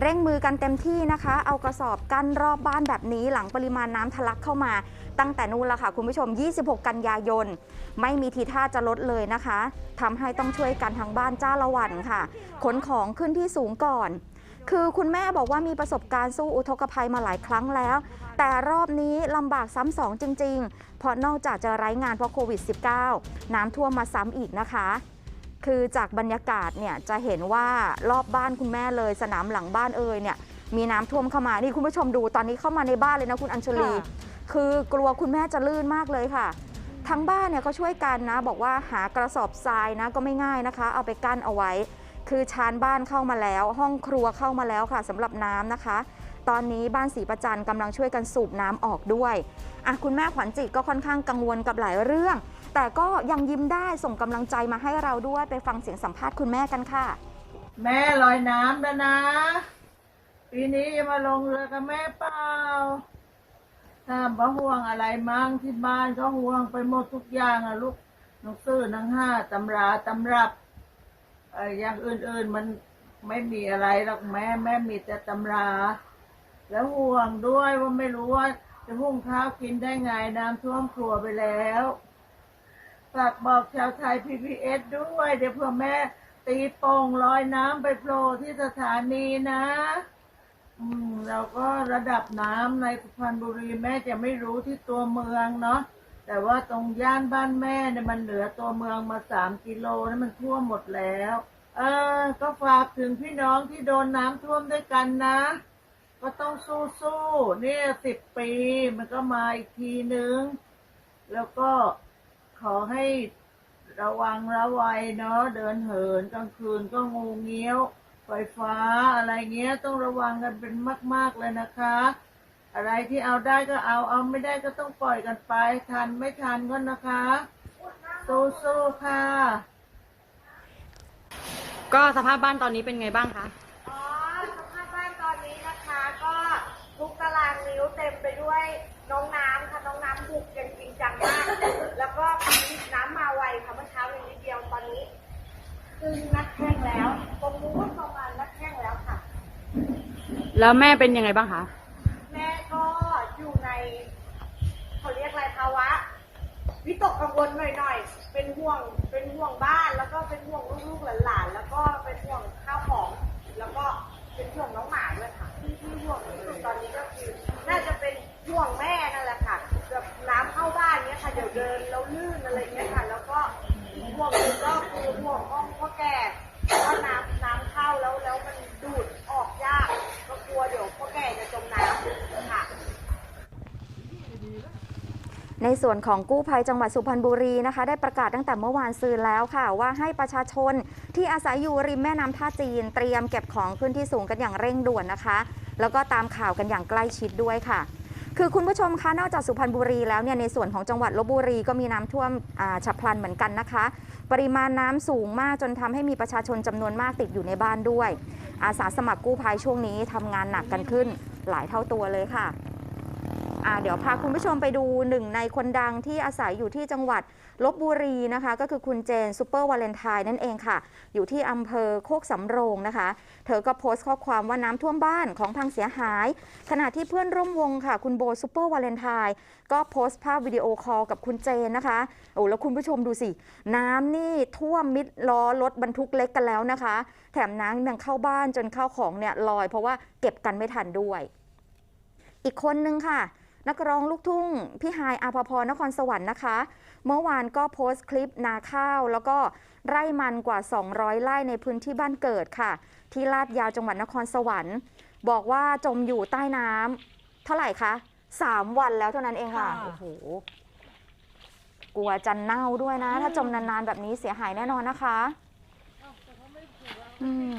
เร่งมือกันเต็มที่นะคะ เอากระสอบกั้นรอบบ้านแบบนี้หลังปริมาณน้ำทะลักเข้ามา ตั้งแต่นู่นละค่ะ คุณผู้ชม 26 กันยายน ไม่มีทีท่าจะลดเลยนะคะทำให้ต้องช่วยกันทั้งบ้านจ้าละวันค่ะ ขนของขึ้นที่สูงก่อน คือคุณแม่บอกว่ามีประสบการณ์สู้อุทกภัยมาหลายครั้งแล้ว แต่รอบนี้ลำบากซ้ำสองจริง ๆ เพราะนอกจากจะไร้งานเพราะโควิด -19 น้ำท่วมมาซ้ำอีกนะคะ คือจากบรรยากาศเนี่ยจะเห็นว่ารอบบ้านคุณแม่เลย สนามหลังบ้านเอ่ยเนี่ยมีน้ำท่วมเข้ามานี่คุณผู้ชมดูตอนนี้เข้ามาในบ้านเลยนะคุณอัญชลีค่ะคือกลัวคุณแม่จะลื่นมากเลยค่ะ ทั้งบ้านเนี่ยก็ช่วยกันนะ บอกว่าหากระสอบทรายนะก็ไม่ง่ายนะคะ เอาไปกั้นเอาไว้ คือชานบ้านเข้ามาแล้ว ห้องครัวเข้ามาแล้วค่ะสำหรับน้ำนะคะ ตอนนี้บ้านศรีประจันกำลังช่วยกันสูบน้ำออกด้วยอะคุณแม่ขวัญจิตก็ค่อนข้างกังวลกับหลายเรื่อง แต่ก็ยังยิ้มได้ส่งกำลังใจมาให้เราด้วยไปฟังเสียงสัมภาษณ์คุณแม่กันค่ะ แม่ลอยน้ำแล้วนะปีนี้จะมาลงเรือกับแม่เปล่าถ้าบ่ห่วงอะไรมั่งที่บ้านก็ห่วงไปหมดทุกอย่างอะลูกหนังสือหนังห้าตำราตำรับเอ่ออย่างอื่นๆมันไม่มีอะไรหรอกแม่แม่มีแต่ตำรา แล้วห่วงด้วยว่าไม่รู้ว่าจะหุงข้าวกินได้ไงน้ำท่วมครัวไปแล้วฝากบอกชาวไทยพีพีเอสด้วย เดี๋ยวเพื่อแม่ตีโป่งลอยน้ำไปโผล่ที่สถานีนะ อืมแล้วก็ระดับน้ำในสุพรรณบุรีแม่จะไม่รู้ที่ตัวเมืองเนาะแต่ว่าตรงย่านบ้านแม่เนี่ยมันเหลือตัวเมืองมาสามกิโลนะมันท่วมหมดแล้ว เออ ก็ฝากถึงพี่น้องที่โดนน้ำท่วมด้วยกันนะ ก็ต้องสู้ๆเนี่ยสิบปีมันก็มาอีกทีนึง แล้วก็ขอให้ระวังระวัยเนาะเดินเหินกลางคืนก็งูเงี้ยว ไฟฟ้าอะไรเงี้ยต้องระวังกันเป็นมาก ๆ เลยนะคะ อะไรที่เอาได้ก็เอาเอาไม่ได้ก็ต้องปล่อยกันไป ทันไม่ทันก็นะคะสู้ๆค่ะ ก็สภาพบ้านตอนนี้เป็นไงบ้างคะ อ๋อสภาพบ้านตอนนี้นะคะ ก็ ทุกตารางนิ้วเต็มไปด้วยน้องน้ำค่ะน้องน้ำบุกอย่างจริงจังมาก แล้วก็น้ำมาไวค่ะเมื่อเช้าอย่างนิดเดียวตอนนี้คือนักแข้งแล้วตรงนู้นประมาณนักแข้งแล้วค่ะ แล้วแม่เป็นยังไงบ้างคะแม่ก็อยู่ในเขาเรียกอะไรภาวะวิตกกังวลหน่อยๆ เป็นห่วง เป็นห่วงบ้าน แล้วก็เป็นห่วงลูกๆหลานๆ แล้วก็เป็นห่วงข้าวของ แล้วก็เป็นห่วงน้องหมาด้วยค่ะ ที่ที่ห่วงที่สุดตอนนี้ก็คือ น่าจะเป็นห่วงแม่นั่นแหละค่ะแบบน้ำเข้าบ้าน เดินแล้วลื่นอะไรเงี้ยค่ะ แล้วก็ห่วงหนึ่งก็คือห่วงห้องพ่อแก่เพราะน้ำน้ำเข้าแล้วแล้วมันดูดออกยากก็กลัวเดี๋ยวพ่อแก่จะจมน้ำค่ะ ในส่วนของกู้ภัยจังหวัดสุพรรณบุรีนะคะ ได้ประกาศตั้งแต่เมื่อวานซืนแล้วค่ะ ว่าให้ประชาชนที่อาศัยอยู่ริมแม่น้ำท่าจีน เตรียมเก็บของขึ้นที่สูงกันอย่างเร่งด่วนนะคะ แล้วก็ตามข่าวกันอย่างใกล้ชิดด้วยค่ะ คือคุณผู้ชมคะนอกจากสุพรรณบุรีแล้วเนี่ยในส่วนของจังหวัดลบบุรีก็มีน้ำท่วมฉับพลันเหมือนกันนะคะ ปริมาณน้ำสูงมากจนทำให้มีประชาชนจำนวนมากติดอยู่ในบ้านด้วย อาสาสมัครกู้ภัยช่วงนี้ทำงานหนักกันขึ้นหลายเท่าตัวเลยค่ะ เดี๋ยวพาคุณผู้ชมไปดูหนึ่งในคนดังที่อาศัยอยู่ที่จังหวัดลบบุรีนะคะ ก็คือคุณเจนซูเปอร์วาเลนไทน์นั่นเองค่ะ อยู่ที่อำเภอโคกสำโรงนะคะ เธอก็โพสต์ข้อความว่าน้ำท่วมบ้านของพังเสียหาย ขณะที่เพื่อนร่วมวงค่ะ คุณโบซูเปอร์วาเลนไทน์ก็โพสต์ภาพวิดีโอคอลกับคุณเจนนะคะโอ้แล้วคุณผู้ชมดูสิ น้ำนี่ท่วมมิดล้อรถบรรทุกเล็กกันแล้วนะคะ แถมน้ำยังเข้าบ้านจนเข้าของเนี่ยลอย เพราะว่าเก็บกันไม่ทันด้วย อีกคนนึงค่ะ นักร้องลูกทุ่งพี่ฮายอาภพรนครสวรรค์นะคะ เมื่อวานก็โพสต์คลิปนาข้าว แล้วก็ไร่มันกว่า 200 ไร่ในพื้นที่บ้านเกิดค่ะ ที่ลาดยาวจังหวัดนครสวรรค์ บอกว่าจมอยู่ใต้น้ำเท่าไหร่คะ3 วันแล้วเท่านั้นเองค่ะค่ะโอ้โหกลัวจะเน่าด้วยนะ ถ้าจมนานๆแบบนี้เสียหายแน่นอนนะคะอืม